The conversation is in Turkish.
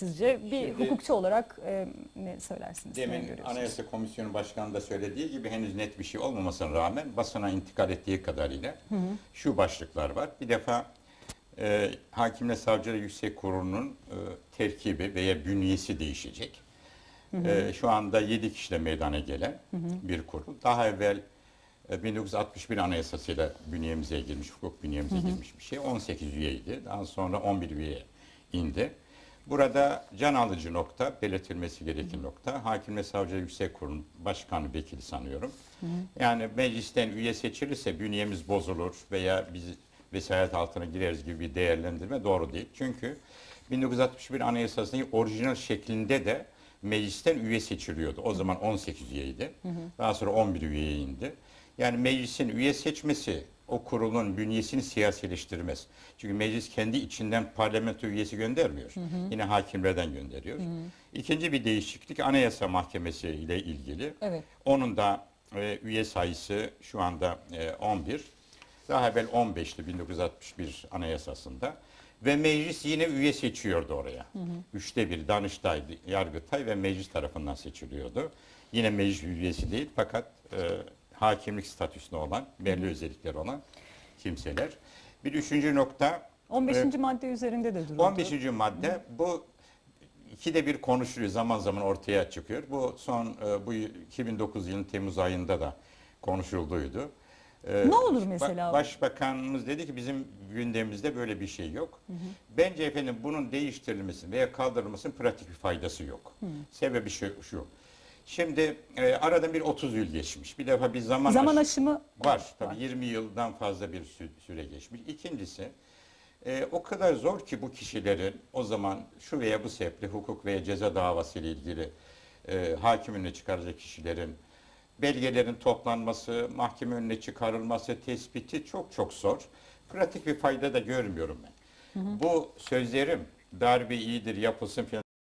sizce? Bir Şimdi- hukukçu olarak e, ne söylersiniz? ne Demin görüyorsunuz? Anayasa Komisyonu Başkanı da söylediği gibi henüz net bir şey olmamasına rağmen basına intikal ettiği kadarıyla şu başlıklar var. Bir defa e, Hakimle Savcılar Yüksek Kurulu'nun e, terkibi veya bünyesi değişecek. E, şu anda 7 kişiyle meydana gelen bir kurul. Daha evvel e, 1961 Anayasası'yla bünyemize girmiş, hukuk bünyemize girmiş bir şey. 18 üyeydi. Daha sonra 11 üyeye indi. Burada can alıcı nokta, belirtilmesi gereken nokta, Hakim ve Savcılar Yüksek Kurulu Başkanı Vekili sanıyorum. Yani meclisten üye seçilirse bünyemiz bozulur veya biz vesayet altına gireriz gibi bir değerlendirme doğru değil. Çünkü 1961 Anayasası'nın orijinal şeklinde de meclisten üye seçiliyordu. O zaman 18 üyeydi. Daha sonra 11 üyeye indi. Yani meclisin üye seçmesi o kurulun bünyesini siyasileştirmez. Çünkü meclis kendi içinden parlamento üyesi göndermiyor. Yine hakimlerden gönderiyor. İkinci bir değişiklik Anayasa Mahkemesi ile ilgili. Evet. Onun da e, üye sayısı şu anda e, 11. Daha evvel 15'ti 1961 Anayasası'nda. Ve meclis yine üye seçiyordu oraya. Üçte bir Danıştay, Yargıtay ve meclis tarafından seçiliyordu. Yine meclis üyesi değil fakat e, hakimlik statüsünde olan, belli özellikleri olan kimseler. Bir üçüncü nokta 15. e, madde üzerinde de duruldu. 15. madde bu ikide bir konuşuluyor zaman zaman ortaya çıkıyor. Bu son e, bu 2009 yılının Temmuz ayında da konuşulduydu. E, Ne olur ba- mesela? Başbakanımız dedi ki bizim gündemimizde böyle bir şey yok. Bence efendim bunun değiştirilmesi veya kaldırılmasının pratik bir faydası yok. Sebebi şu, şu. Şimdi e, aradan bir 30 yıl geçmiş. Bir defa bir zaman, Zaman aş- aşımı Var tabii 20 yıldan fazla bir sü- süre geçmiş. İkincisi e, o kadar zor ki bu kişilerin o zaman şu veya bu sebeple hukuk veya ceza davası ile ilgili e, hakim önüne çıkaracak kişilerin belgelerin toplanması, mahkeme önüne çıkarılması, tespiti çok çok zor. Pratik bir fayda da görmüyorum ben. Bu sözlerim darbe iyidir yapılsın falan